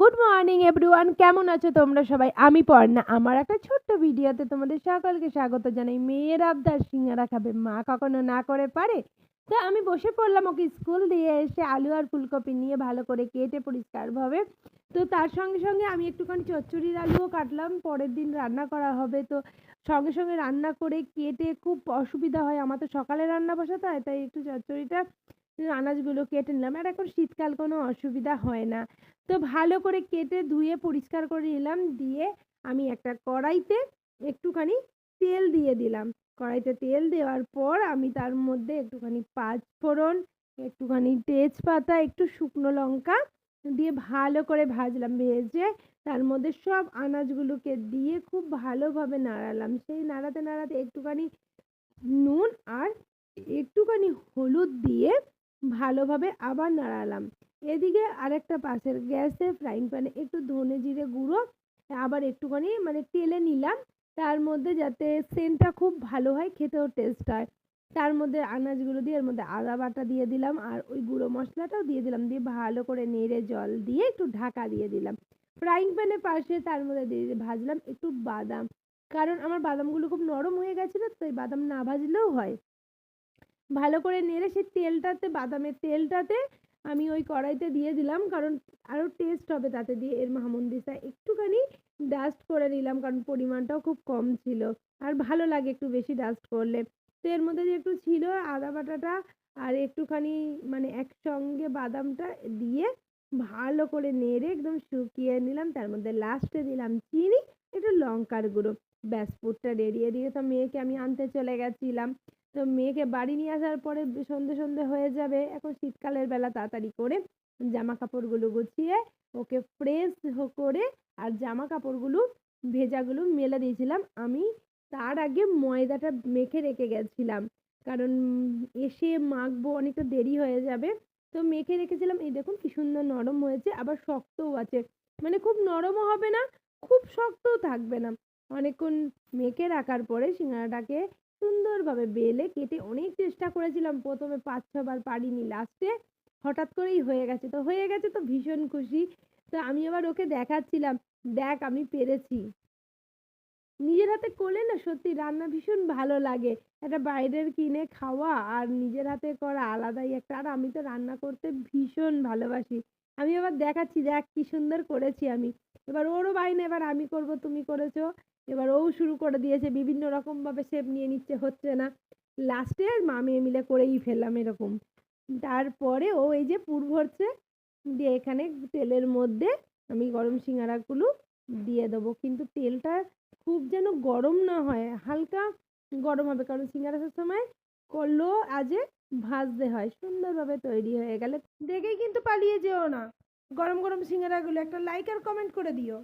Good morning everyone কেমন আছো তোমরা সবাই? আমি পর্ণা। আমার একটা ছোট্ট ভিডিওতে তোমাদের সকলকে স্বাগত জানাই। মেয়ের আবদার সিঙ্গারা খাবে, মা কখনো না করে পারে। তো আমি বসে পড়লাম ওকে স্কুল দিয়ে এসে আলু আর ফুলকপি নিয়ে ভালো করে কেটে পরিষ্কারভাবে। তো তার সঙ্গে সঙ্গে আমি একটুখানি চচ্চড়ির আলুও কাটলাম। পরের দিন রান্না করা হবে। তো সঙ্গে সঙ্গে রান্না করে কেটে খুব অসুবিধা হয়। আমার তো সকালে রান্না বসাতে হয়, তাই একটু চচ্চড়িটা আনাজগুলো কেটে নিলাম। আর এখন শীতকাল, কোনো অসুবিধা হয় না। তো ভালো করে কেটে ধুয়ে পরিষ্কার করে নিলাম। দিয়ে আমি একটা কড়াইতে একটুখানি তেল দিয়ে দিলাম। কড়াইতে তেল দেওয়ার পর আমি তার মধ্যে একটুখানি পাঁচ ফোড়ন, একটুখানি তেজপাতা, একটু শুকনো লঙ্কা দিয়ে ভালো করে ভাজলাম, ভেজে তার মধ্যে সব আনাজগুলোকে দিয়ে খুব ভালোভাবে নাড়ালাম। সেই নাড়াতে নাড়াতে একটুখানি নুন আর একটুখানি হলুদ দিয়ে ভালোভাবে আবার নাড়ালাম। এদিকে আরেকটা পাশের গ্যাসে ফ্রাইং প্যানে একটু ধনে জিরে গুঁড়ো, আবার একটুখানি মানে তেলে নিলাম। তার মধ্যে যাতে সেন্টটা খুব ভালো হয়, খেতেও টেস্ট হয়। তার মধ্যে আনাজগুলো দিয়ে, এর মধ্যে আদা বাটা দিয়ে দিলাম আর ওই গুঁড়ো মশলাটাও দিয়ে দিলাম। দিয়ে ভালো করে নেড়ে জল দিয়ে একটু ঢাকা দিয়ে দিলাম। ফ্রাইং প্যানের পাশে তার মধ্যে দিয়ে ভাজলাম একটু বাদাম। কারণ আমার বাদামগুলো খুব নরম হয়ে গেছিল, তো বাদাম না ভাজলেও হয়। ভালো করে নেড়ে সেই তেলটাতে, বাদামের তেলটাতে আমি ওই কড়াইতে দিয়ে দিলাম। কারণ আরও টেস্ট হবে তাতে দিয়ে এর মাহমুদিসা একটুখানি ডাস্ট করে নিলাম, কারণ পরিমাণটাও খুব কম ছিল। আর ভালো লাগে একটু বেশি ডাস্ট করলে। তো এর মধ্যে যে একটু ছিল, আদা বাটাটা আর একটুখানি মানে একসঙ্গে বাদামটা দিয়ে ভালো করে নেড়ে একদম শুকিয়ে নিলাম। তার মধ্যে লাস্টে দিলাম চিনি, একটু লঙ্কার গুঁড়ো। ব্যাস পুরটা এদিকে তো মেয়েকে আমি আনতে চলে গেছিলাম। তো মেয়েকে বাড়ি নিয়ে আসার পরে সন্ধে সন্ধে হয়ে যাবে। এখন শীতকালের বেলা তাড়াতাড়ি করে জামা কাপড়গুলো গুছিয়ে ওকে ফ্রেশ করে আর জামা কাপড়গুলো, ভেজাগুলো মেলে দিয়েছিলাম। আমি তার আগে ময়দাটা মেখে রেখে গেছিলাম। কারণ এসে মাখবো অনেকটা দেরি হয়ে যাবে। তো মেখে রেখেছিলাম। এই দেখুন কি সুন্দর নরম হয়েছে। আবার শক্তও আছে। মানে খুব নরমও হবে না, খুব শক্তও থাকবে না। অনেকক্ষণ মেখে রাখার পরে সিঙ্গারাটাকে সুন্দরভাবে বেলে কেটে অনেক চেষ্টা করেছিলাম। প্রথমে পাঁচ ছবার পারিনি লাস্টে হঠাৎ করেই হয়ে গেছে। তো হয়ে গেছে তো ভীষণ খুশি। তো আমি আবার ওকে দেখাচ্ছিলাম, দেখ, আমি পেরেছি। নিজের হাতে করলে না সত্যি রান্না ভীষণ ভালো লাগে। একটা বাইরের কিনে খাওয়া আর নিজের হাতে করা আলাদাই একটা। আর আমি তো রান্না করতে ভীষণ ভালোবাসি। আমি আবার দেখাচ্ছি, দেখ, কি সুন্দর করেছি আমি। এবার ওরও বাইন, এবার আমি করব, তুমি করেছ। এবার ও শুরু করে দিয়েছে, বিভিন্ন রকমভাবে শেপ নিয়ে নিচ্ছে, হচ্ছে না। লাস্টে মা মেয়ে মিলে করেই ফেললাম এরকম। তারপরে ও এই যে পুর ভরছে, দিয়ে এখানে তেলের মধ্যে আমি গরম সিঙ্গারাগুলো দিয়ে দেবো। কিন্তু তেলটা খুব যেন গরম না হয়, হালকা গরম হবে। কারণ সিঙ্গারা সময় করলেও আজে ভাজতে হয়, সুন্দরভাবে তৈরি হয়ে গেলে। দেখেই কিন্তু পালিয়ে যেও না। গরম গরম সিঙ্গারাগুলো একটা লাইক আর কমেন্ট করে দিও।